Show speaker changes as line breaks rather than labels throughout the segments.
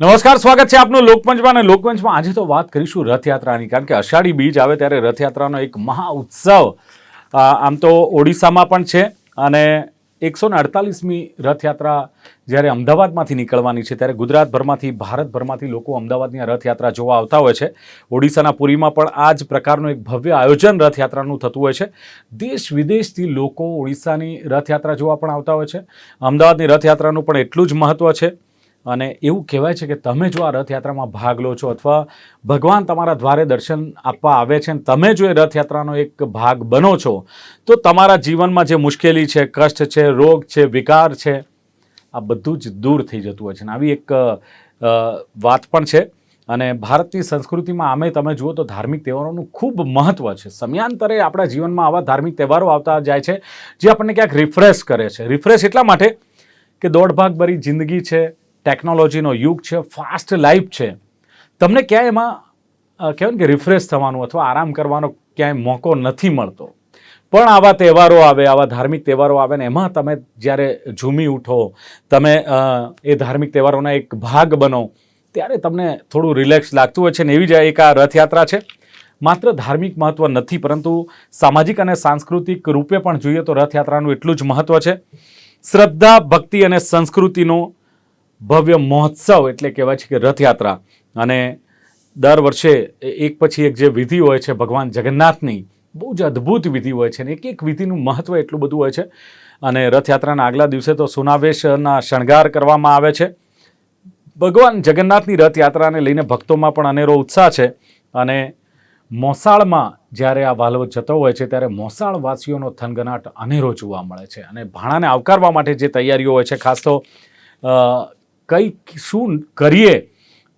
નમસ્કાર, સ્વાગત છે આપનું લોકપંચમાં અને લોકપંચમાં આજે તો વાત કરીશું રથયાત્રાની, કારણ કે અષાઢી બીજ આવે ત્યારે રથયાત્રાનો એક મહા ઉત્સવ આમ તો ઓડિશામાં પણ છે અને એકસો ને અડતાલીસમી રથયાત્રા જ્યારે અમદાવાદમાંથી નીકળવાની છે, ત્યારે ગુજરાતભરમાંથી, ભારતભરમાંથી લોકો અમદાવાદની રથયાત્રા જોવા આવતા હોય છે. ઓડિશાના પુરીમાં પણ આ જ પ્રકારનું એક ભવ્ય આયોજન રથયાત્રાનું થતું હોય છે. દેશ વિદેશથી લોકો ઓડિશાની રથયાત્રા જોવા પણ આવતા હોય છે. અમદાવાદની રથયાત્રાનું પણ એટલું જ મહત્ત્વ છે. અને એવું કહેવાય છે કે તમે જો આ રથયાત્રામાં ભાગ લો છો અથવા ભગવાન તમારા દ્વારે દર્શન આપવા આવે છે અને તમે જો એ રથયાત્રાનો એક ભાગ બનો છો, તો તમારા જીવનમાં જે મુશ્કેલી છે, કષ્ટ છે, રોગ છે, વિકાર છે, આ બધું જ દૂર થઈ જતું હોય છે. અને આવી એક વાત પણ છે. અને ભારતની સંસ્કૃતિમાં આમે તમે જુઓ તો ધાર્મિક તહેવારોનું ખૂબ મહત્ત્વ છે. સમયાંતરે આપણા જીવનમાં આવા ધાર્મિક તહેવારો આવતા જાય છે, જે આપણને ક્યાંક રિફ્રેશ કરે છે. રિફ્રેશ એટલા માટે કે દોઢ ભાગ ભરી જિંદગી છે ટેકનોલોજીનો યુગ છે, ફાસ્ટ લાઈફ છે. તમને ક્યાંય એમાં કહેવાય ને કે રિફ્રેશ થવાનું અથવા આરામ કરવાનો ક્યાંય મોકો નથી મળતો. પણ આવા તહેવારો આવે, આવા ધાર્મિક તહેવારો આવે ને એમાં તમે જ્યારે ઝૂમી ઉઠો, તમે એ ધાર્મિક તહેવારોના એક ભાગ બનો, ત્યારે તમને થોડું રિલેક્સ લાગતું હોય છે ને એવી જ એક આ રથયાત્રા છે. માત્ર ધાર્મિક મહત્વ નથી, પરંતુ સામાજિક અને સાંસ્કૃતિક રૂપે પણ જોઈએ તો રથયાત્રાનું એટલું જ મહત્વ છે. શ્રદ્ધા, ભક્તિ અને સંસ્કૃતિનો ભવ્ય મહોત્સવ એટલે કહેવાય છે કે રથયાત્રા. અને દર વર્ષે એક પછી એક જે વિધિ હોય છે ભગવાન જગન્નાથની, બહુ જ અદ્ભુત વિધિ હોય છે અને એક એક વિધિનું મહત્ત્વ એટલું બધું હોય છે. અને રથયાત્રાના આગલા દિવસે તો સુનાવેશના શણગાર કરવામાં આવે છે. ભગવાન જગન્નાથની રથયાત્રાને લઈને ભક્તોમાં પણ અનેરો ઉત્સાહ છે. અને મોસાળમાં જ્યારે આ વાલવો જતો હોય છે ત્યારે મોસાળવાસીઓનો થનગનાટ અનેરો જોવા મળે છે. અને ભાણાને આવકારવા માટે જે તૈયારીઓ હોય છે, ખાસ તો કઈ શું કરીએ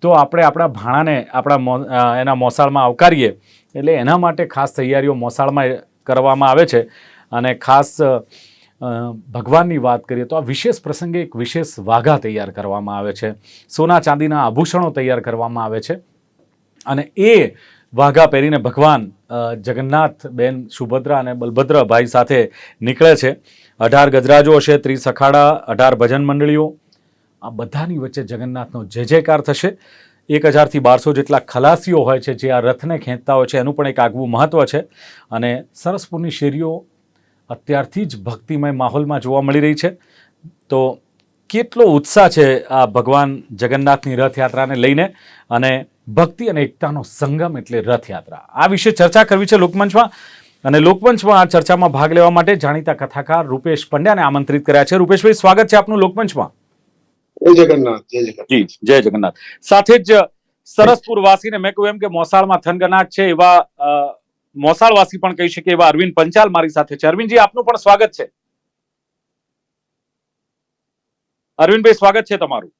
તો આપણે આપણા ભાણાને, આપણા એના મોસાળમાં આવકારીએ. એટલે એના માટે ખાસ તૈયારીઓ મોસાળમાં કરવામાં આવે છે. અને ખાસ ભગવાનની વાત કરીએ તો આ વિશેષ પ્રસંગે એક વિશેષ વાઘા તૈયાર કરવામાં આવે છે. સોના ચાંદીના આભૂષણો તૈયાર કરવામાં આવે છે. અને એ વાઘા પહેરીને ભગવાન જગન્નાથ બેન સુભદ્રા અને બલભદ્ર ભાઈ સાથે નીકળે છે. અઢાર ગજરાજો હશે, ત્રીસ અખાડા, અઢાર ભજન મંડળીઓ આ બધાની વચ્ચે જગન્નાથનો જય જયકાર થશે. એક હજારથી બારસો જેટલા ખલાસીઓ હોય છે, જે આ રથને ખેંચતા હોય છે, એનું પણ એક આગવું મહત્ત્વ છે. અને સરસપુરની શેરીઓ અત્યારથી જ ભક્તિમય માહોલમાં જોવા મળી રહી છે. તો કેટલો ઉત્સાહ છે આ ભગવાન જગન્નાથની રથયાત્રાને લઈને અને ભક્તિ અને એકતાનો સંગમ એટલે રથયાત્રા. આ વિશે ચર્ચા કરવી છે લોકમંચમાં. અને લોકમંચમાં આ ચર્ચામાં ભાગ લેવા માટે જાણીતા કથાકાર રૂપેશ પંડ્યાને આમંત્રિત કર્યા છે. રૂપેશભાઈ, સ્વાગત છે આપનું લોકમંચમાં.
જય જગન્નાથ જય જગન્નાથ.
જી જય જગન્નાથ. સાથે જ સરસપુર વાસીને મેં કહ્યું એમ કે મોસાળમાં થનગનાટ છે એવા મોસાળ વાસી પણ કહી શકે એવા અરવિંદ પંચાલ મારી સાથે છે. અરવિંદજી આપનું પણ સ્વાગત છે. અરવિંદભાઈ સ્વાગત છે તમારું.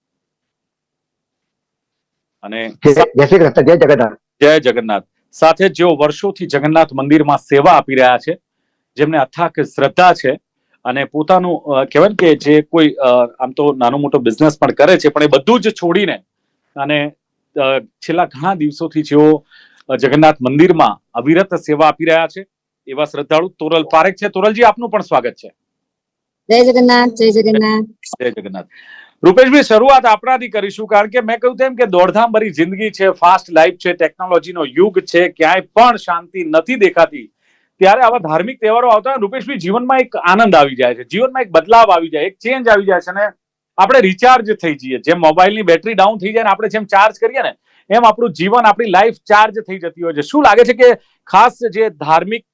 અને
જય જય શ્રી કૃષ્ણ જય જગન્નાથ.
જય જગન્નાથ. સાથે જ જેઓ વર્ષોથી જગન્નાથ મંદિરમાં સેવા આપી રહ્યા છે જેમને અથાક શ્રદ્ધા છે અને પોતાનું કહેવાય કે જે કોઈ આમ તો નાનો મોટો બિઝનેસ પણ કરે છે પણ એ બધું જ છોડીને અને છેલ્લા ઘણા દિવસોથી જેઓ જગન્નાથ મંદિરમાં અવિરત સેવા આપી રહ્યા છે એવા શ્રદ્ધાળુ તોરલ પારેખ છે. તોરલજી આપનું પણ સ્વાગત છે.
જય જગન્નાથ જય જગન્નાથ.
જય જગન્નાથ. રૂપેશભાઈ શરૂઆત આપણાથી કરીશું કારણ કે મેં કહ્યું તેમ કે દોડધામ ભરી જિંદગી છે ફાસ્ટ લાઈફ છે ટેકનોલોજીનો યુગ છે ક્યાંય પણ શાંતિ નથી દેખાતી. ત્યારે આવા ધાર્મિક તહેવારો આવતા રૂપેશભાઈ જીવનમાં એક આનંદ આવી જાય છે. જીવનમાં એક બદલાવ આવી જાય એક ચેન્જ આવી જાય છે અને આપણે રિચાર્જ થઈ જઈએ. જેમ મોબાઈલની બેટરી ડાઉન થઈ જાય ને આપણે જેમ ચાર્જ કરીએ ને એમ આપણું જીવન આપણી લાઈફ ચાર્જ થઈ જતી હોય છે. શું લાગે છે કે ખાસ જે ધાર્મિક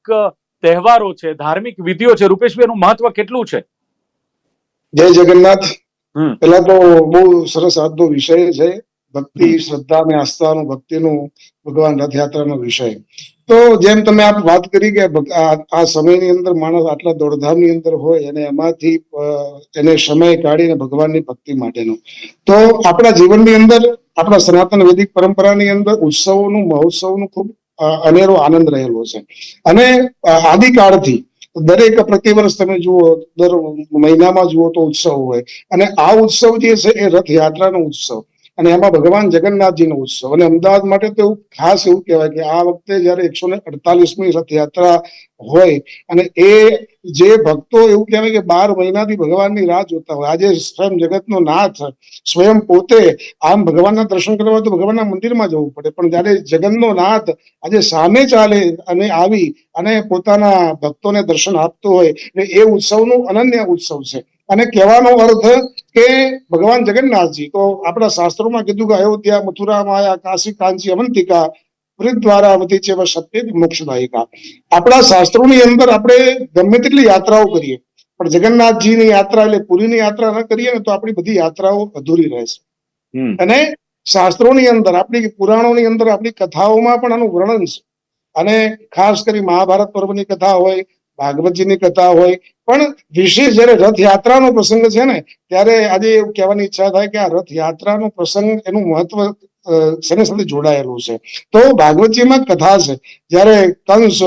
તહેવારો છે ધાર્મિક વિધિઓ છે રૂપેશભાઈ એનું મહત્વ કેટલું છે?
જય જગન્નાથ.
હમ.
પેલા તો બહુ સરસ આજનો વિષય છે. ભક્તિ શ્રદ્ધા અને આસ્થાનો ભક્તિનો ભગવાન રથયાત્રાનો વિષય. તો જેમ તમે આપ વાત કરી કે આ સમયની અંદર માણસ આટલા દોડધામની અંદર હોય અને એમાંથી એને સમય કાઢીને ભગવાનની ભક્તિ માટેનો. તો આપણા જીવનની અંદર, આપણા સનાતન વૈદિક પરંપરાની અંદર ઉત્સવોનું, મહોત્સવનું ખૂબ અનેરો આનંદ રહેલો છે. અને આદિકાળથી દરેક પ્રતિવર્ષ તમે જુઓ, દર મહિનામાં જુઓ તો ઉત્સવ હોય. અને આ ઉત્સવ જે છે એ રથયાત્રાનો ઉત્સવ. અને એમાં ભગવાન જગન્નાથજીનો ઉત્સવ. અને અમદાવાદ માટે તો એવું ખાસ એવું કહેવાય કે આ વખતે જયારે એકસો ને અડતાલીસમી રથયાત્રા હોય અને એ જે ભક્તો એવું કહેવાય કે બાર મહિનાથી ભગવાનની રાહ જોતા હોય, આજે સ્વયં જગતનો નાથ સ્વયં પોતે આમ ભગવાનના દર્શન કરવા તો ભગવાનના મંદિરમાં જવું પડે. પણ જયારે જગનનો નાથ આજે સામે ચાલે અને આવી અને પોતાના ભક્તોને દર્શન આપતો હોય, એટલે એ ઉત્સવનું અનન્ય ઉત્સવ છે. અને કહેવાનો અર્થ કે ભગવાન જગન્નાથજી તો આપણા શાસ્ત્રોમાં કીધું કે અયોધ્યા મથુરા માયા કાશી કાંચી અવંતિકા વૃદ્ધવારાવતી છે સત્ય મોક્ષદાયિકા. આપણા શાસ્ત્રોની અંદર આપણે ગમે તેટલી યાત્રાઓ કરીએ પણ જગન્નાથજીની યાત્રા એટલે પુરીની યાત્રા ન કરીએ ને તો આપણી બધી યાત્રાઓ અધૂરી રહેશે. અને શાસ્ત્રોની અંદર આપણી પુરાણોની અંદર આપણી કથાઓમાં પણ આનું વર્ણન છે. અને ખાસ કરી મહાભારત પર્વની કથા હોય ભાગવતજીની કથા હોય પણ વિશેષ જયારે રથયાત્રાનો પ્રસંગ છે ને, ત્યારે આજે એવું કહેવાની ઈચ્છા થાય કે આ રથયાત્રાનો પ્રસંગ એનું મહત્વ શેની સાથે જોડાયેલું છે. તો ભાગવતજીમાં કથા છે. જયારે કંસ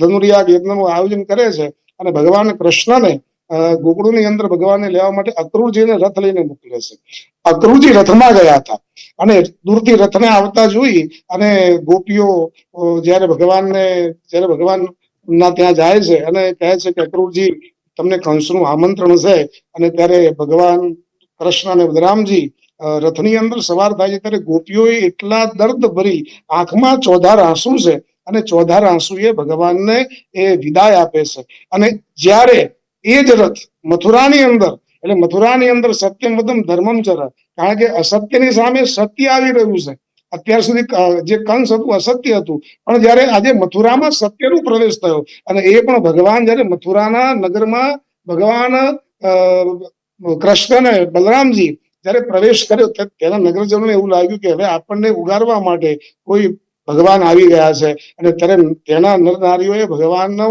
ધનુરિયા યજ્ઞનું આયોજન કરે છે અને ભગવાન કૃષ્ણને ગોકુળની અંદર ભગવાનને લેવા માટે અક્રુરજીને રથ લઈને મોકલે છે. અક્રુરજી રથમાં ગયા હતા અને દૂરથી રથને આવતા જોઈ અને ગોપીઓ જ્યારે ભગવાનને, જયારે ભગવાન ના, ત્યાં જાય છે અને કહે છે કે અક્રૂરજી તમને કંસનું આમંત્રણ છે. અને ત્યારે ભગવાન કૃષ્ણ અને બલરામજી રથની અંદર સવાર થાય છે ત્યારે ગોપીઓએ એટલા દર્દ ભરી આંખમાં ચોધાર આંસુ છે અને ચોધાર આંસુએ ભગવાનને એ વિદાય આપે છે. અને જ્યારે એ જ રથ મથુરાની અંદર, એટલે મથુરાની અંદર સત્યમ વદમ ધર્મમ ચર કારણ કે અસત્યની સામે સત્ય આવી રહ્યું છે. અત્યાર સુધી જે કંસ હતું અસત્ય હતું. પણ જયારે આજે મથુરામાં સત્યનો પ્રવેશ થયો અને એ પણ ભગવાન જ્યારે મથુરાના નગરમાં ભગવાન અ, કૃષ્ણ બલરામજી જયારે પ્રવેશ કર્યો તેના નગરજનોને એવું લાગ્યું કે હવે આપણને ઉગારવા માટે કોઈ ભગવાન આવી ગયા છે. અને ત્યારે તેના નર ભગવાનનો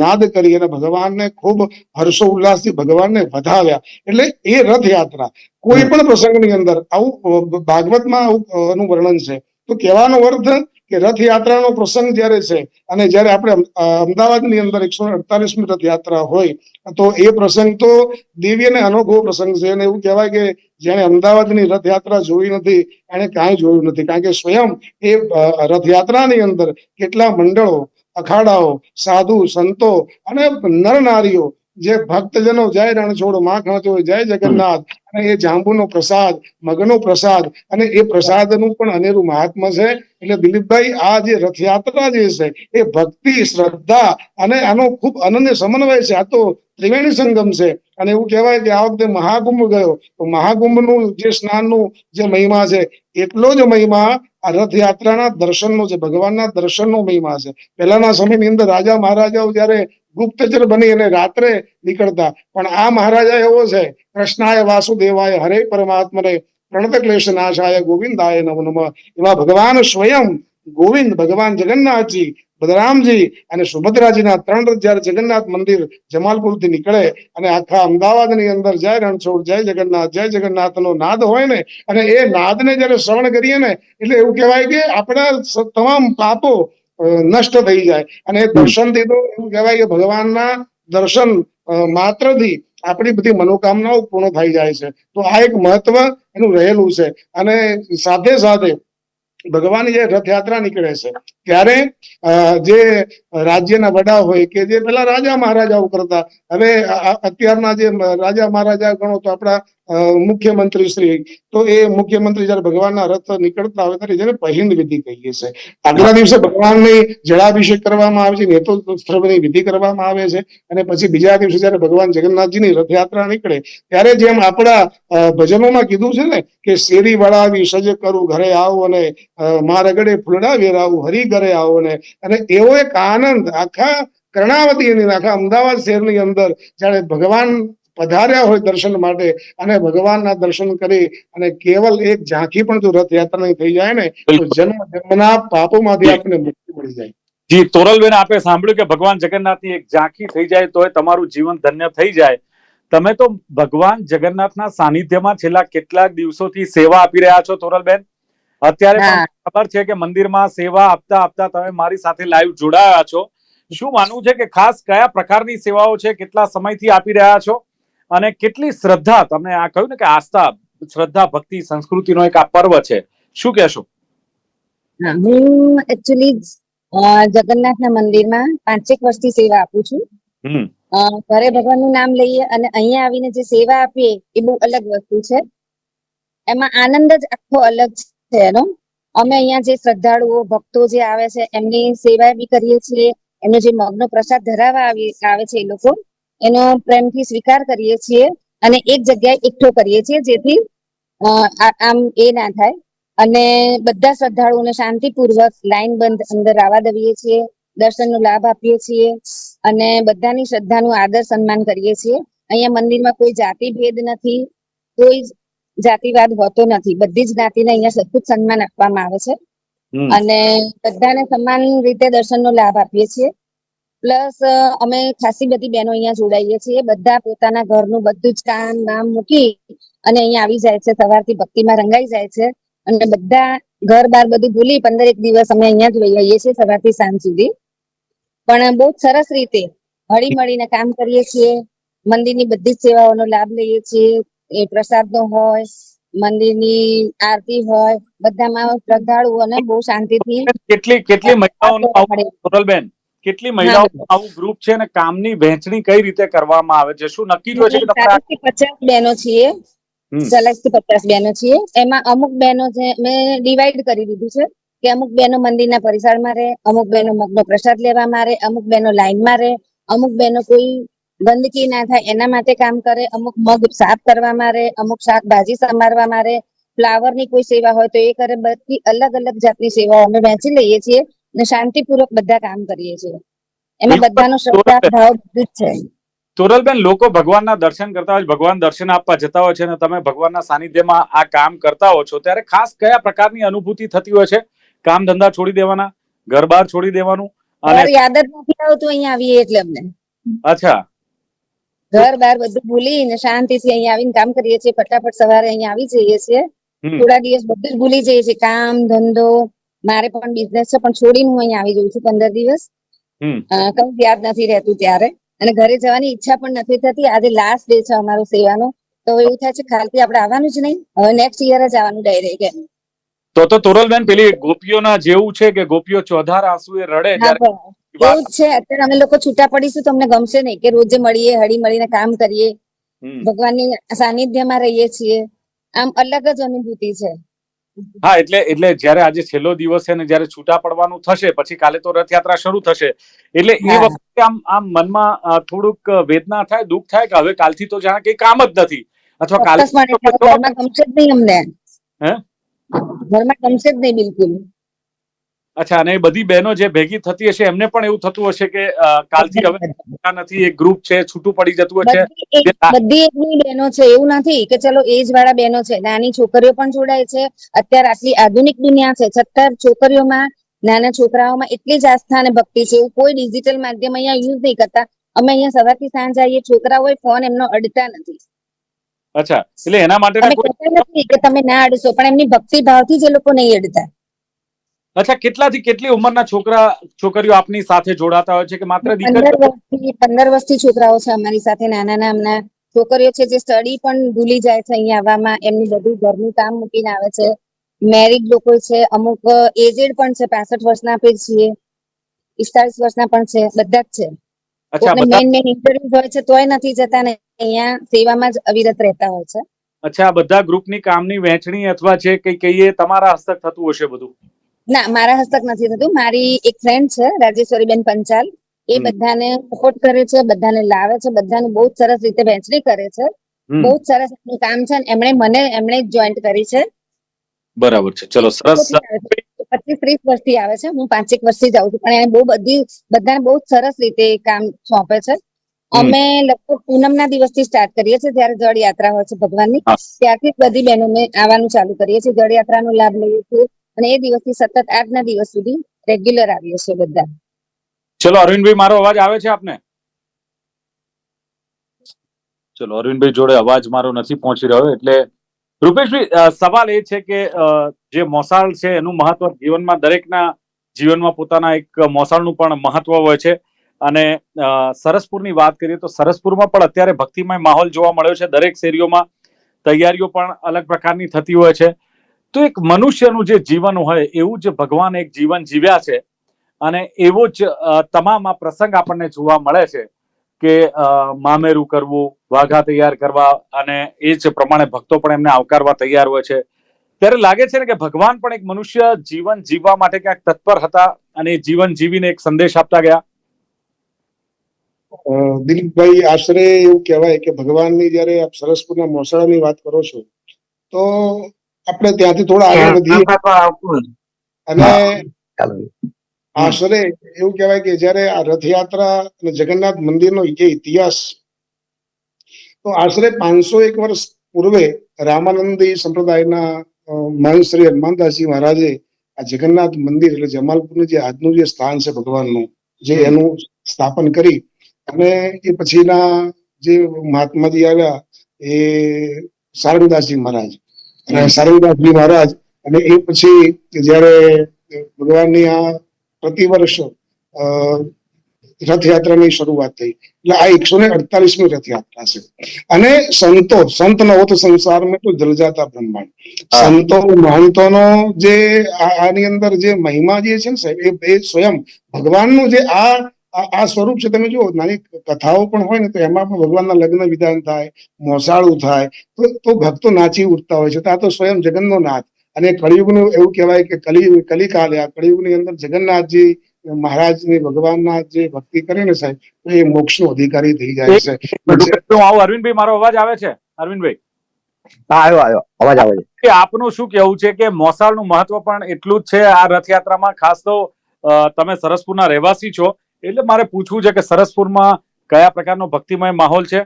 નાદ કરી અને ભગવાનને ખૂબ હર્ષો ઉલ્લાસથી ભગવાનને વધાવ્યા. એટલે એ રથયાત્રા, કોઈ પણ પ્રસંગની અંદર, આવું ભાગવતમાં આવું એનું વર્ણન છે. તો કહેવાનો અર્થ કે રથયાત્રાનો પ્રસંગ જ્યારે છે, અને જ્યારે આપણે અમદાવાદની અંદર એકસો અડતાલીસમી રથયાત્રા હોય, તો એ પ્રસંગ તો દિવ્ય અને અનોખો પ્રસંગ છે. અને એવું કહેવાય કે જેણે અમદાવાદની રથયાત્રા જોઈ નથી એને કાંઈ જોયું નથી. કારણ કે સ્વયં એ રથયાત્રાની અંદર કેટલા મંડળો, અખાડાઓ, સાધુ, સંતો અને નર નારીઓ જે ભક્તજનો જય રણછોડ માખણ તો જય જગન્નાથ, અને એ જાંબુનો પ્રસાદ, મગનો પ્રસાદ, અને એ પ્રસાદનું પણ અનેરું મહાત્મા છે. એટલે દિલીપભાઈ, આ જે રથયાત્રા જે છે, એ ભક્તિ, શ્રદ્ધા અને આનો ખૂબ અનન્ય સમન્વય છે. આ તો ત્રિવેણી સંગમ છે. અને એવું કહેવાય કે આ વખતે મહાકુંભ ગયો. તો મહાકુંભનું જે સ્નાનનું જે મહિમા છે, એટલો જ મહિમા આ રથયાત્રાના દર્શનનો છે, ભગવાનના દર્શનનો મહિમા છે. પહેલાના સમયની અંદર રાજા મહારાજાઓ જ્યારે ગુપ્તચર બની અને રાત્રે નીકળતા. પણ આ મહારાજા એવો છે, કૃષ્ણાય વાસુદેવાય હરે પરમાત્મને પ્રણત ક્લેશ નાશાય ગોવિંદાય નમો નમ. એવા ભગવાન સ્વયં ગોવિંદ, ભગવાન જગન્નાથજી બલરામજી અને સુભદ્રાજીના ત્રણ જ્યારે જગન્નાથ મંદિર જમાલપુરથી નીકળે અને આખા અમદાવાદની અંદર જય રણછોડ, જય જગન્નાથ, જય જગન્નાથનો નાદ હોય ને, અને એ નાદને જયારે શ્રવણ કરીએ ને, એટલે એવું કહેવાય કે આપણા તમામ પાપો નષ્ટ થઈ જાય. અને દર્શન દર્શનથી તો એવું કહેવાય કે ભગવાનના દર્શન માત્રથી આપણી બધી મનોકામનાઓ પૂર્ણ થઈ જાય છે. તો આ એક મહત્વ એનું રહેલું છે. અને સાથે સાથે ભગવાન જે રથયાત્રા નીકળે છે ત્યારે જે રાજ્યના વડા હોય કે જે પેલા રાજા મહારાજાઓ કરતા હવે અત્યારના જે રાજા મહારાજા ગણો તો આપણા મુખ્યમંત્રી શ્રી, તો એ મુખ્યમંત્રી જયારે ભગવાનના રથ નીકળતા આવે ત્યારે જેને પહિંદ વિધિ કહીએ છે આગલા દિવસે ભગવાનની જળાભિષેક કરવામાં આવે છે નેતોત્સવની વિધિ કરવામાં આવે છે અને પછી બીજા દિવસે જયારે ભગવાન જગન્નાથજીની રથયાત્રા નીકળે, ત્યારે જેમ આપણા ભજનોમાં કીધું છે ને કે શેરી વળાવી સજ કરું, ઘરે આવો અને મારગડે ફૂલડા વેરાવું હરી ઘરે આવો ને અને એવો એક આનંદ આખા કર્ણાવતી આખા અમદાવાદ શહેરની અંદર જયારે ભગવાન પધાર્યા હોય દર્શન માટે અને ભગવાનના દર્શન કરી અને કેવલ એક ઝાંખી પણ જો રથયાત્રાની થઈ જાય ને તો જન્મ જન્મના પાપોમાંથી આપણને મુક્તિ મળી જાય.
જી તોરલબેન આપે સાંભળ્યું કે ભગવાન જગન્નાથની એક ઝાંખી થઈ જાય તો તમારું જીવન ધન્ય થઈ જાય. તમે તો ભગવાન જગન્નાથના સાનિધ્યમાં છેલ્લા કેટલાક દિવસોથી સેવા આપી રહ્યા છો તોરલબેન? અત્યારે ખબર છે કે મંદિરમાં સેવા આપતા આપતા તમે મારી સાથે લાઈવ જોડાયા છો. શું માનવું છે કે ખાસ કયા પ્રકારની સેવાઓ છે? કેટલા સમયથી આપી રહ્યા છો? અને કેટલી શ્રદ્ધા તમને આ કહ્યું ને કે આસ્થા શ્રદ્ધા ભક્તિ સંસ્કૃતિનો એક આ પર્વ છે. શું કહેશો?
હા એકચ્યુઅલી જગન્નાથના મંદિરમાં પાંચેક વર્ષથી સેવા આપું છું. ઘરે ભગવાનનું નામ લઈએ અને અહીંયા આવીને જે સેવા આપીએ એ બહુ અલગ વસ્તુ છે. એમાં આનંદ જ આખો અલગ છે એનો. અમે અહીંયા જે શ્રદ્ધાળુઓ ભક્તો જે આવે છે એમની સેવા બી કરીએ છીએ. એમનો જે મગનો પ્રસાદ ધરાવવા આવે છે એ લોકો. એનો પ્રેમથી સ્વીકાર કરીએ છીએ અને એક જગ્યાએ એકઠો કરીએ છીએ જેથી આમ એ ના થાય. અને બધા શ્રદ્ધાળુઓને શાંતિપૂર્વક લાઈન બંધ અંદર આવવા દઈએ છીએ દર્શનનો લાભ આપીએ છીએ અને બધાની શ્રદ્ધાનું આદર સન્માન કરીએ છીએ. અહીંયા મંદિરમાં કોઈ જાતિ ભેદ નથી કોઈ જાતિવાદ હોતો નથી. બધી જ જ્ઞાતિને અહીંયા સરખું સન્માન આપવામાં આવે છે. અને બધાને સમાન રીતે દર્શનનો લાભ આપીએ છીએ. પ્લસ અમે ખાસી બધી બહેનો અહીંયા જોડાઈએ છીએ. બધા પોતાના ઘરનું બધું જ કામ નામ મૂકી અને અહીંયા આવી જાય છે. સવારથી ભક્તિમાં રંગાઈ જાય છે. અને બધા ઘર બાર બધું ભૂલી પંદર એક દિવસ અમે અહીંયા જ રહી રહીએ છીએ સવારથી સાંજ સુધી. પણ બહુ સરસ રીતે હળી મળીને કામ કરીએ છીએ. મંદિરની બધી જ સેવાઓનો લાભ લઈએ છીએ. એ પ્રસાદનો હોય મંદિરની આરતી હોય બધામાં શ્રદ્ધાળુઓને બહુ શાંતિથી
કેટલી કેટલી મહિલાઓનો ટોટલ
મળે.
કેટલી મહિલાઓ આવું ગ્રુપ છે અને કામની વહેંચણી કઈ રીતે કરવામાં આવે છે? શું નક્કી હોય છે કે તમારા
પચાસ બહેનો છીએ. ચાલીસથી પચાસ બહેનો છીએ. એમાં અમુક બહેનો છે મેં ડિવાઈડ કરી દીધું છે કે અમુક બહેનો મંદિરના પરિસરમાં રહે અમુક બહેનો મગનો પ્રસાદ લેવામાં રહે અમુક બહેનો લાઈનમાં રહે અમુક બહેનો કોઈ ગંદકી ના થાય એના માટે કામ કરે અમુક મગ સાફ કરવામાં રહે અમુક શાકભાજી સમારવામાં રહે ફ્લાવરની કોઈ સેવા હોય તો એ કરે. બધી અલગ અલગ જાતની સેવાઓ અમે વહેંચી લઈએ છીએ. અને શાંતિપૂર્વક બધા કામ કરીએ છીએ. એમાં બધાનો શ્રદ્ધા ભાવ બધું જ છે.
તોરલબેન લોકો ભગવાનના દર્શન કરતા હોય ભગવાન દર્શન આપવા જતા હોય છે અને તમે ભગવાનના સાનિધ્યમાં આ કામ કરતા હો છો ત્યારે ખાસ કયા પ્રકારની અનુભૂતિ થતી હોય છે? કામ ધંધા છોડી દેવાના ઘર બાર છોડી દેવાનું અને
યાદ જ નથી આવતું અહીંયા આવીએ એટલે અમને.
અચ્છા.
ઘર બાર બધું ભૂલીને શાંતિથી અહીંયા આવીને કામ કરીએ છીએ ફટાફટ સવારે અહીંયા આવી જઈએ છીએ. થોડા દિવસ બધું જ ભૂલી જઈએ છીએ. કામ ધંધો મારે પણ બિઝનેસ છે પણ છોડીને હું અહીંયા આવી જઉં છું પંદર દિવસ. કંઈ યાદ નથી રહેતું ત્યારે. અને ઘરે જવાની ઈચ્છા પણ નથી થતી. આજે લાસ્ટ ડે છે અમારો સેવાનો. તો એવું થાય છે ખાલી આપણે આવવાનું જ નહીં. હવે નેક્સ્ટ યર જ આવવાનું ડાયરેક્ટ
તો તો તોરલબેન પેલી ગોપીઓના જેવું છે કે ગોપીઓ ચોધાર આંસુએ રડે
એવું જ છે. અત્યારે અમે લોકો છૂટા પડીશું તો અમને ગમશે નહીં કે રોજે મળીએ હળી મળીને કામ કરીએ. ભગવાનની સાનિધ્યમાં રહીએ છીએ. આમ અલગ જ અનુભૂતિ છે.
હા એટલે એટલે જ્યારે આજે છેલ્લો દિવસ છે ને જ્યારે છૂટા પડવાનું થશે પછી કાલે તો રથયાત્રા શરૂ થશે. એટલે એ વખતે આમ આમ મનમાં થોડુંક વેદના થાય દુઃખ થાય કે હવે કાલથી તો જાણે કઈ કામ જ નથી. અથવા કાલે
ઘરમાં ગમશે જ નહીં અમને.
હે?
ઘરમાં ગમશે જ નહીં બિલકુલ.
અચ્છા અને એ બધી બહેનો જે ભેગી થતી હશે એમને પણ એવું થતું હશે કે કાલથી હવે નથી એક ગ્રુપ છે છૂટું પડી જતું હશે.
બધી એકની બહેનો છે એવું નથી કે ચલો એજ વાળા બહેનો છે. નાની છોકરીઓ પણ જોડાય છે. અત્યારે આટલી આધુનિક દુનિયા છે. છતાં છોકરીઓમાં નાના છોકરાઓમાં એટલી જ આસ્થા અને ભક્તિ છે. એવું કોઈ ડિજિટલ માધ્યમ અહીંયા યુઝ નહીં કરતા. અમે અહીંયા સવારથી સાંજ આવીએ છોકરાઓ ફોન એમનો અડતા નથી.
અચ્છા એટલે એના
નથી કે તમે ના અડશો પણ એમની ભક્તિ ભાવથી જ એ લોકો નહીં અડતા.
અચ્છા કેટલાથી કેટલી ઉંમરના છોકરા છોકરીઓ આપની સાથે જોડાતા હોય છે કે માત્ર
વર્ષથી પંદર વર્ષથી છોકરાઓ છે અમારી સાથે નાના નામના છોકરીઓ છે જે સ્ટડી પણ ભૂલી જાય છે અહીંયા આવવામાં એમની બધું ઘરનું કામ મૂકીને આવે છે. મેરિડ લોકો છે અમુક એજેડ પણ છે પાસઠ વર્ષના આપણે છીએ પિસ્તાળીસ વર્ષના પણ છે બધા જ છે. મેન મેન ઇન્ટરવ્યુ હોય છે તોય નથી જતા ને અહીંયા સેવામાં જ અવિરત રહેતા હોય છે.
અચ્છા બધા ગ્રુપની કામની વહેંચણી અથવા જે કઈ કહીએ તમારા હસ્તક થતું હશે બધું?
ના મારા હસ્તક નથી થતું. મારી એક ફ્રેન્ડ છે રાજેશ્વરીબેન પંચાલ. એ બધાને સપોર્ટ કરે છે બધાને લાવે છે બધાને બહુ સરસ રીતે વહેંચણી કરે છે. બહુ સરસ કામ છે એમણે મને એમણે જોઈન્ટ કરી છે.
બરાબર છે. ચલો સરસ.
પચીસ ત્રીસ વર્ષથી આવે છે. હું પાંચેક વર્ષથી જાઉં છું પણ એને બહુ બધી બધાને બહુ સરસ રીતે કામ સોંપે છે. અમે લગભગ પૂનમના દિવસથી સ્ટાર્ટ કરીએ છીએ જ્યારે જળ યાત્રા હોય છે ભગવાનની. ત્યારથી બધી બહેનોને આવવાનું ચાલુ કરીએ છીએ. જળ યાત્રાનો લાભ લઈએ છીએ. અને એ દિવસથી સતત આજના દિવસ સુધી રેગ્યુલર આવીએ છીએ બધા.
ચલો, અરવિંદભાઈ, મારો અવાજ આવે છે આપને? ચલો, અરવિંદભાઈ જોડે અવાજ મારો નથી પહોંચી રહ્યો, એટલે રૂપેશભાઈ સવાલ એ છે કે જે મોસાળ છે, એનું મહત્વ જીવનમાં દરેકના જીવનમાં પોતાના એક મોસાળનું પણ મહત્વ હોય છે. અને સરસપુરની વાત કરીએ તો સરસપુરમાં પણ અત્યારે ભક્તિમય માહોલ જોવા મળ્યો છે. દરેક શેરીઓમાં તૈયારીઓ પણ અલગ પ્રકારની થતી હોય છે. તો એક મનુષ્યનું જે જીવન હોય એવું જ ભગવાન એક જીવન જીવ્યા છે. અને એવો જ તમામ આ પ્રસંગ આપણને જોવા મળે છે કે મામેરું કરવું, વાઘા તૈયાર કરવા અને એ જ પ્રમાણે ભક્તો પણ એમને આવકારવા તૈયાર હોય છે. ત્યારે લાગે છે ને કે ભગવાન પણ એક મનુષ્ય જીવન જીવવા માટે ક્યાંક તત્પર હતા અને જીવન જીવીને એક સંદેશ આપતા ગયા?
દિલીપભાઈ, આશરે એવું કહેવાય કે ભગવાનની જયારે આપ સરસપુરના મોસાળાની વાત કરો છો, તો આપણે ત્યાંથી થોડા આગળ વધીએ. અને આશરે એવું કહેવાય કે જયારે આ રથયાત્રા અને જગન્નાથ મંદિરનો જે ઇતિહાસ તો આશરે પાંચસો એક વર્ષ પૂર્વે રામાનંદી સંપ્રદાયના મહંત શ્રી હનુમાનદાસજી મહારાજે આ જગન્નાથ મંદિર એટલે જમાલપુરનું જે આજનું જે સ્થાન છે ભગવાનનું જે એનું સ્થાપન કરી અને એ પછીના જે મહાત્માજી આવ્યા એ સારંગદાસજી મહારાજ. સારંગદાસજી મહારાજ. અને એ પછી જ્યારે ભગવાનની આ પ્રતિવર્ષ રથયાત્રા રથયાત્રાની શરૂઆત થઈ. એટલે આ એકસો ને અડતાલીસમી રથયાત્રા છે. અને સંતો સંત ન હોત સંસાર મેં તો જલજાતા બ્રહ્માંડ. સંતો મહંતોનો જે આની અંદર જે મહિમા જે છે ને સાહેબ એ- એ સ્વયં ભગવાનનું જે આ આ- આ સ્વરૂપ છે તમે જુઓ નાની કથાઓ પણ હોય ને તો એમાં પણ ભગવાનના લગ્ન વિધાન થાય મોસાળું થાય તો તો ભક્તો નાચી ઉઠતા હોય છે. તો આ તો સ્વયં જગનનો નાથ. અને કળિયુગનું એવું કહેવાય કે કલી કલિકાલે આ કળિયુગની અંદર જગન્નાથજી મહારાજની ભગવાનના જે ભક્તિ કરે ને સાહેબ તો એ મોક્ષનો અધિકારી થઈ જાય છે.
આવું અરવિંદભાઈ મારો અવાજ આવે છે? અરવિંદભાઈ.
હા આવ્યો આવ્યો. અવાજ આવે છે.
આપનું શું કેવું છે કે મોસાળનું મહત્વ પણ એટલું જ છે આ રથયાત્રામાં? ખાસ તો તમે સરસપુરના રહેવાસી છો. એટલે મારે પૂછવું છે કે સરસપુરમાં કયા પ્રકારનો ભક્તિમય માહોલ છે?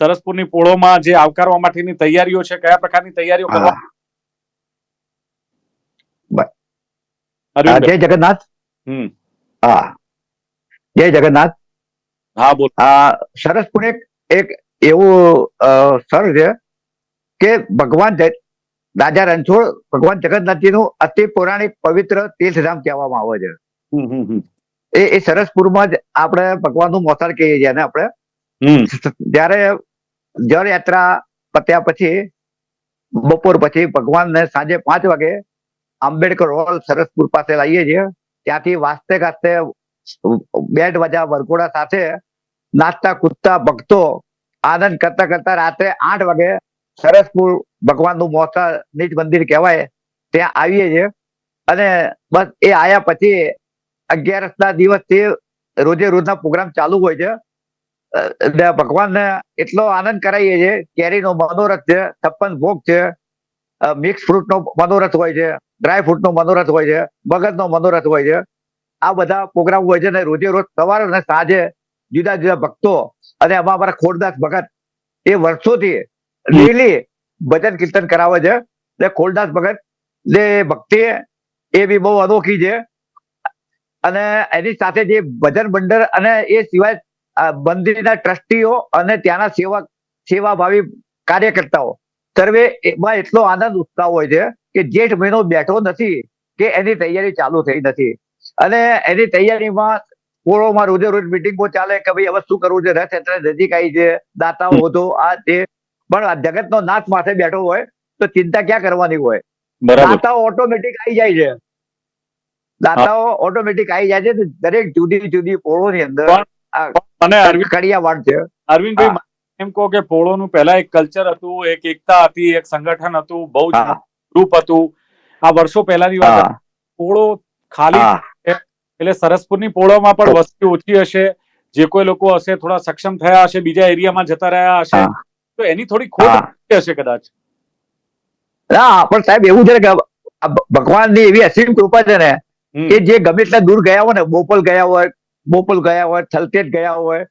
સરસપુરની પોળોમાં જે આવકારવા માટેની તૈયારીઓ છે કયા પ્રકારની તૈયારીઓ કરવા
જય જગન્નાથ.
હમ.
હા. જય જગન્નાથ.
હા બોલ.
આ સરસપુર એક એક એવું સ્થળ છે કે ભગવાન રાજા રણછોડ ભગવાન જગન્નાથજીનું અતિ પૌરાણિક પવિત્ર તીર્થધામ કહેવામાં આવે છે. એ એ સરસપુરમાં જ આપણે ભગવાનનું મોસાળ કહીએ છીએ અને આપણે. ત્યારે જળ યાત્રા પત્યા પછી બપોર પછી ભગવાનને સાંજે પાંચ વાગે આંબેડકર હોલ સરસપુર પાસે લાવીએ છીએ. ત્યાંથી વાસ્તે ગાસ્તે બેટ વજા વરઘોડા સાથે નાચતા કૂદતા ભક્તો આનંદ કરતા કરતા રાત્રે આઠ વાગે સરસપુર ભગવાનનું મોસા નીચ મંદિર કહેવાય ત્યાં આવીએ છીએ. અને બસ એ આયા પછી અગિયારસના દિવસથી રોજે રોજના પ્રોગ્રામ ચાલુ હોય છે. ભગવાન ને એટલો આનંદ કરાવીએ છીએ. કેરીનો મનોરથ છે છપ્પન ભોગ છે મિક્સ ફ્રૂટનો મનોરથ હોય છે ડ્રાય ફ્રૂટનો મનોરથ હોય છે, મગજનો મનોરથ હોય છે. આ બધા પ્રોગ્રામ હોય છે ને રોજે રોજ સવારે અને સાંજે જુદા જુદા ભક્તો અને એમાં અમારા ખોડદાસ ભગત એ વર્ષોથી ડેલી ભજન કીર્તન કરાવે છે. એટલે ખોડદાસ ભગત જે ભક્તિ એ બી બહુ અનોખી છે. અને એની સાથે જે ભજન બંડર અને એ સિવાય મંદિરના ટ્રસ્ટીઓ અને ત્યાંના સેવક સેવાભાવી કાર્યકર્તાઓ. સર્વે એમાં એટલો આનંદ ઉત્સાહ હોય છે કે જેઠ મહિનો બેઠો નથી કે એની તૈયારી ચાલુ થઈ નથી. અને એની તૈયારીમાં કોળોમાં રોજે રોજ મિટિંગો ચાલે કે ભાઈ હવે શું કરવું છે? રથયાત્રા નજીક આવી છે દાતાઓ હોતો આ તે. પણ જગતનો નાથ માથે બેઠો હોય તો ચિંતા ક્યાં કરવાની હોય? દાતાઓ ઓટોમેટિક આવી જાય છે. દાતાઓ ઓટોમેટિક આવી જાય છે દરેક જુદી જુદી પોળોની અંદર
અને અરવિંદ
કડિયાવાડ છે.
અરવિંદભાઈ એમ કહો કે પોળોનું પહેલા એક કલ્ચર હતું એક એકતા હતી એક સંગઠન હતું બહુ જ ગ્રુપ હતું. આ વર્ષો પહેલાની વાત પોળો ખાલી એટલે સરસપુરની પોળોમાં પણ વસ્તી ઓછી હશે જે કોઈ લોકો હશે થોડા સક્ષમ થયા હશે બીજા એરિયામાં જતા રહ્યા હશે તો એની થોડી ખોટ હશે કદાચ.
ના પણ સાહેબ એવું છે કે ભગવાનની ભગવાનની એવી અસીમ કૃપા છે ને. કે જે ગમે એટલા દૂર ગયા હોય ને બોપલ ગયા હોય બોપલ ગયા હોય થલતેજ ગયા હોય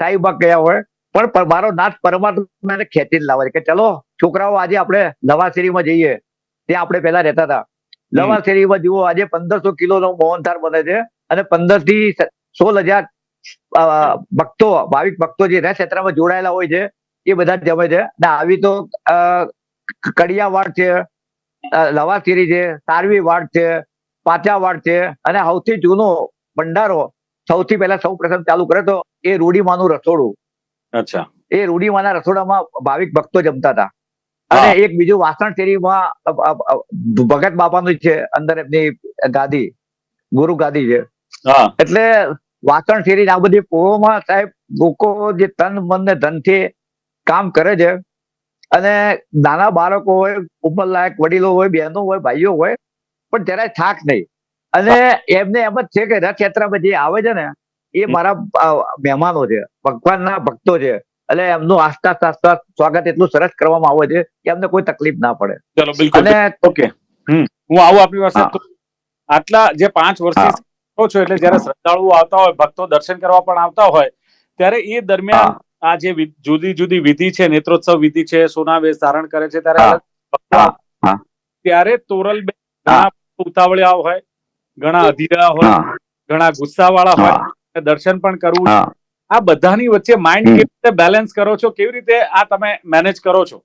સાઈબાગ ગયા હોય પણ મારો નાથ પરમાત્માને ખેંચીને લાવે છે. કે ચલો છોકરાઓ આજે આપણે નવાશેરીમાં જઈએ. ત્યાં આપણે પહેલા રહેતા હતા. નવાશેરીમાં જુઓ આજે પંદરસો કિલોનો મોહનથાળ બને છે અને પંદરથી સોળ હજાર ભક્તો ભાવિક ભક્તો જે ક્ષેત્રમાં જોડાયેલા હોય છે એ બધા જમે છે. અને આવી તો અ, ક- કડિયાવાડ છે લવાશેરી છે સારવી વાડ છે પાચા વાડ છે અને સૌથી જૂનો ભંડારો સૌથી પહેલા સૌ પ્રથમ ચાલુ કરે તો એ રૂડીમાનું રસોડું.
અચ્છા.
એ રૂડીમાના રસોડામાં ભાવિક ભક્તો જમતા હતા. અને એક બીજું વાસણ શેરીમાં ભગત બાપાનું છે અંદર એમની ગાદી ગુરુ ગાદી છે.
હા.
એટલે વાસણ શેરી આ બધી પોળોમાં સાહેબ લોકો જે તન મન ને ધનથી કામ કરે છે. અને નાના બાળકો હોય ઉંમરલાયક વડીલો હોય બહેનો હોય ભાઈઓ હોય પણ જરાય થાક નહીં. અને એમને એમ જ છે કે રથયાત્રામાં જે આવે છે ને એ મારા મહેમાનો છે ભગવાનના ભક્તો છે. એટલે એમનું આસ્થા આસ્થા સ્વાગત એટલું સરસ કરવામાં આવે છે કે એમને કોઈ તકલીફ ના પડે.
ચલો બિલકુલ.
અને
ઓકે. હું આવું આપણી પાસે આટલા જે પાંચ વર્ષથી છો એટલે જયારે શ્રદ્ધાળુઓ આવતા હોય ભક્તો દર્શન કરવા પણ આવતા હોય ત્યારે એ દરમિયાન આ જે જુદી જુદી વિધિ છે નેત્રોત્સવ વિધિ છે સોનાવેશ ધારણ કરે છે ત્યારે. ત્યારે તોરલ ઘણા ઉતાવળિયા હોય ઘણા અધીરા હોય ઘણા ગુસ્સા
વાળા
હોય દર્શન પણ કરવું આ બધાની વચ્ચે માઇન્ડ કેવી રીતે બેલેન્સ કરો છો? કેવી રીતે આ તમે મેનેજ કરો છો?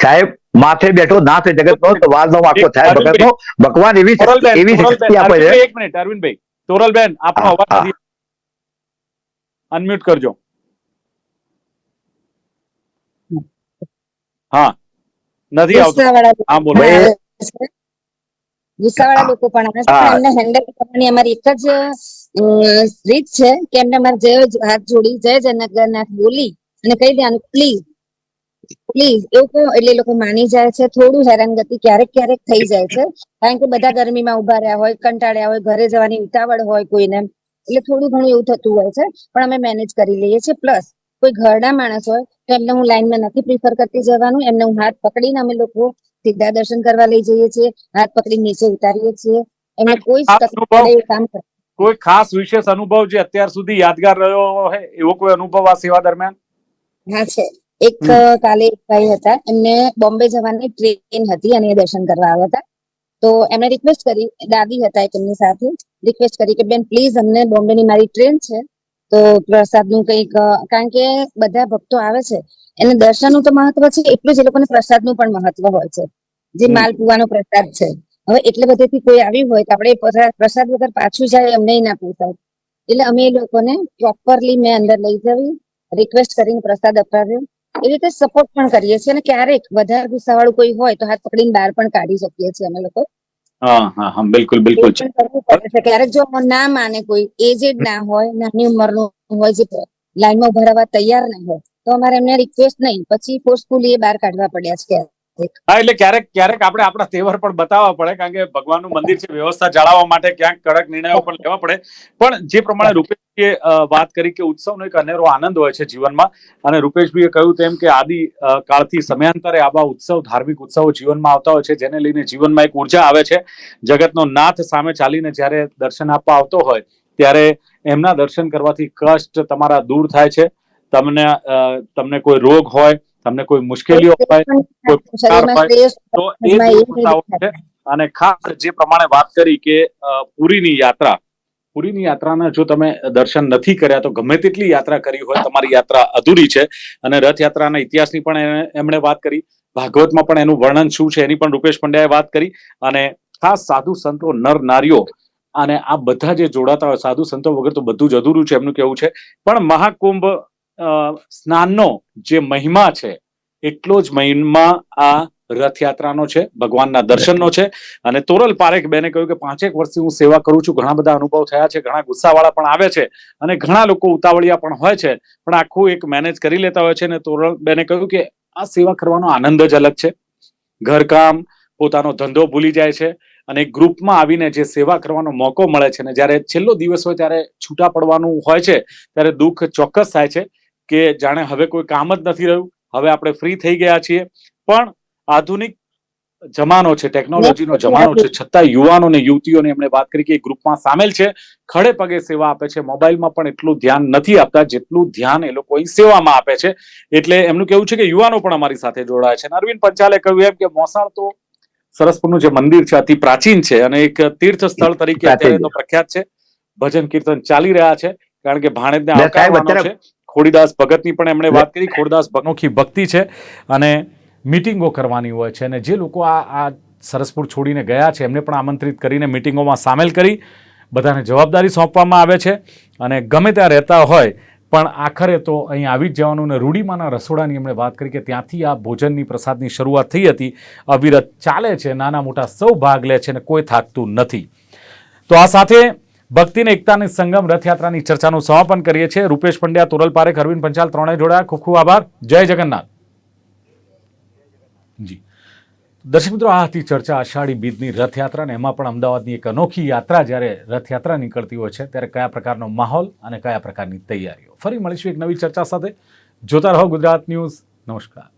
સાહેબ માથે બેઠો ના થાય જગત નો તો વાલ નો વાંકો થાય.
અરવિંદભાઈ.
ભગત નો ભગવાન એવી એવી શક્તિ આપે છે.
એક મિનિટ અરવિંદભાઈ તોરલબેન આપનો અવાજ અનમ્યુટ કરજો. હા. નથી આવતો. હા બોલો.
છે. ગુસ્સાવાળા લોકો પણ આવે છે. એમને હેન્ડલ કરવાની અમારી એક જ રીત છે કે એમને અમારે જય હાથ જોડી જય જગન્નાથ બોલી અને કહી દેવાનું પ્લીઝ પ્લીઝ લોકો એટલે લોકો માની જાય છે. થોડું હેરાનગતિ ક્યારેક ક્યારેક થઈ જાય છે. કારણ કે બધા ગરમીમાં ઊભા રહ્યા હોય કંટાળ્યા હોય ઘરે જવાની ઉતાવળ હોય કોઈને એટલે થોડું ઘણું એવું થતું હોય છે. પણ અમે મેનેજ કરી લઈએ છીએ. પ્લસ કોઈ ઘરડા માણસ હોય તો એમને હું લાઈનમાં નથી પ્રિફર કરતી જવાનું. એમને હું હાથ પકડીને અમે લોકો સીધા દર્શન કરવા લઈ જઈએ છીએ હાથ પકડી નીચે ઉતારીએ છીએ. એમને કોઈ કામ
કોઈ ખાસ વિશેષ અનુભવ જે અત્યાર સુધી યાદગાર રહ્યો હોય એવો કોઈ અનુભવ આ સેવા દરમિયાન?
હા છે. એક કાલે એક ભાઈ હતા. એમને બોમ્બે જવાની ટ્રેન હતી અને એ દર્શન કરવા આવ્યા હતા. તો એમણે રિક્વેસ્ટ કરી દાદી હતા એક એમની સાથે રિક્વેસ્ટ કરી કે બેન પ્લીઝ અમને બોમ્બે ની મારી ટ્રેન છે. તો પ્રસાદનું કંઈક કારણ કે બધા ભક્તો આવે છે. એને દર્શનનું તો મહત્વ છે એટલું જ એ લોકોને પ્રસાદનું પણ મહત્વ હોય છે. જે. માલપુવાનો પ્રસાદ છે. હવે એટલે બધેથી કોઈ આવ્યું હોય તો આપણે પ્રસાદ પ્રસાદ વગર પાછું જાય અમને ના પૂછાય. એટલે અમે એ લોકોને પ્રોપરલી મેં અંદર લઈ જવી રિક્વેસ્ટ કરીને પ્રસાદ અપાવ્યો. એવી રીતે સપોર્ટ પણ કરીએ છીએ અને ક્યારેક વધારે ગુસ્સાવાળું કોઈ હોય તો હાથ પકડીને બહાર પણ કાઢી શકીએ છીએ અમે લોકો.
બિલકુલ બિલકુલ
ક્યારેક જો ના માને કોઈ એજેડ ના હોય નાની ઉંમરનું હોય જે લાઈનમાં ઊભા તૈયાર ના હોય તો અમારે એમને રિક્વેસ્ટ નહીં. પછી ફોર્સફુલી એ બહાર કાઢવા પડ્યા છે
હા, એટલે ક્યારેક ક્યારેક આપણે આપણા તહેવાર પણ બતાવવા પડે, કારણ કે ભગવાનનું મંદિર છે, વ્યવસ્થા જાળવવા માટે ક્યાંક કડક નિર્ણયો પણ લેવા પડે. પણ જે પ્રમાણે રૂપેશજીએ વાત કરી કે ઉત્સવનો એક અનેરો આનંદ હોય છે જીવનમાં, અને રૂપેશભાઈએ કહ્યું તેમ કે આદિ કાળથી સમયાંતરે આવા ઉત્સવ, ધાર્મિક ઉત્સવો જીવનમાં આવતા હોય છે, જેને લઈને જીવનમાં એક ઊર્જા આવે છે. જગતનો નાથ સામે ચાલીને જ્યારે દર્શન આપવા આવતો હોય, ત્યારે એમના દર્શન કરવાથી કષ્ટ તમારા દૂર થાય છે. તમને તમને કોઈ રોગ હોય તમને કોઈ મુશ્કેલીઓ હોય કોઈ તો એ છે અને ખાસ જે પ્રમાણે વાત કરી કે પુરીની યાત્રા. પુરીની યાત્રાના જો તમે દર્શન નથી કર્યા તો ગમે તેટલી યાત્રા કરી હોય તમારી યાત્રા અધૂરી છે. અને રથયાત્રાના ઇતિહાસની પણ એમણે વાત કરી. ભાગવતમાં પણ એનું વર્ણન શું છે એની પણ રૂપેશ પંડ્યાએ વાત કરી. અને ખાસ સાધુ સંતો નર નારીઓ અને આ બધા જે જોડાતા હોય સાધુ સંતો વગર તો બધું જ અધૂરું છે એમનું કેવું છે. પણ મહાકુંભ સ્નાનનો જે મહિમા છે, એટલો જ મહિમા આ રથયાત્રાનો છે, ભગવાનના દર્શનનો છે. અને તોરલ પારેખ બેને કહ્યું કે પાંચેક વર્ષથી હું સેવા કરું છું, ઘણા બધા અનુભવ થયા છે, ઘણા ગુસ્સાવાળા પણ આવે છે અને ઘણા લોકો ઉતાવળિયા પણ હોય છે, પણ આખું એક મેનેજ કરી લેતા હોય છે અને તોરલ બેને કહ્યું કે આ સેવા કરવાનો આનંદ જ અલગ છે. ઘરકામ, પોતાનો ધંધો ભૂલી જાય છે અને ગ્રુપમાં આવીને જે સેવા કરવાનો મોકો મળે છે ને જ્યારે છેલ્લો દિવસ હોય ત્યારે છૂટા પડવાનું હોય છે, ત્યારે દુઃખ ચોક્કસ થાય છે. કે જાણે હવે કોઈ કામ જ નથી રહ્યું હવે આપણે ફ્રી થઈ ગયા છીએ. પણ આધુનિક જમાનો છે ટેકનોલોજીનો જમાનો છે છતાં યુવાનો ને યુવતીઓને એમણે વાત કરી કે ગ્રુપમાં સામેલ છે. ખડે પગે સેવા આપે છે. મોબાઈલમાં પણ એટલું ધ્યાન નથી આપતા જેટલું ધ્યાન એ લોકો સેવામાં આપે છે. એટલે એમનું કેવું છે કે યુવાનો પણ અમારી સાથે જોડાય છે. અરવિંદ પંચાલે કહ્યું એમ કે મોસાળ તો સરસપુરનું જે મંદિર છે અતિ પ્રાચીન છે અને એક તીર્થ સ્થળ તરીકે અત્યારે તો પ્રખ્યાત છે. ભજન કીર્તન ચાલી રહ્યા છે. કારણ કે ભાણેજને આવકારવાનો છે. ખોડીદાસ ભગતની પણ એમણે વાત કરી. ખોડીદાસ ભગનોખી ભક્તિ છે અને મિટિંગો કરવાની હોય છે અને જે લોકો આ આ સરસપુર છોડીને ગયા છે એમને પણ આમંત્રિત કરીને મિટિંગોમાં સામેલ કરી બધાને જવાબદારી સોંપવામાં આવે છે અને ગમે ત્યાં રહેતા હોય પણ આખરે તો અહીં આવી જ જવાનું ને રૂડીમાના રસોડાની એમણે વાત કરી કે ત્યાંથી આ ભોજનની પ્રસાદની શરૂઆત થઈ હતી અવિરત ચાલે છે નાના મોટા સૌ ભાગ લે છે અને કોઈ થાકતું નથી. તો આ સાથે ભક્તિ અને એકતાની સંગમ રથયાત્રાની ચર્ચાનું સમાપન કરીએ છીએ. રૂપેશ પંડ્યા, તોરલ પારેખ, અરવિંદ પંચાલ ત્રણેય જોડાયા. ખૂબ ખૂબ આભાર. જય જગન્નાથ. જી. દર્શક મિત્રો, આ હતી ચર્ચા આષાઢી બીજની રથયાત્રા અને એમાં પણ અમદાવાદની એક અનોખી યાત્રા જ્યારે રથયાત્રા નીકળતી હોય છે, ત્યારે કયા પ્રકારનો માહોલ અને કયા પ્રકારની તૈયારીઓ? ફરી મળીશું એક નવી ચર્ચા સાથે. જોતા રહો ગુજરાત ન્યૂઝ. નમસ્કાર.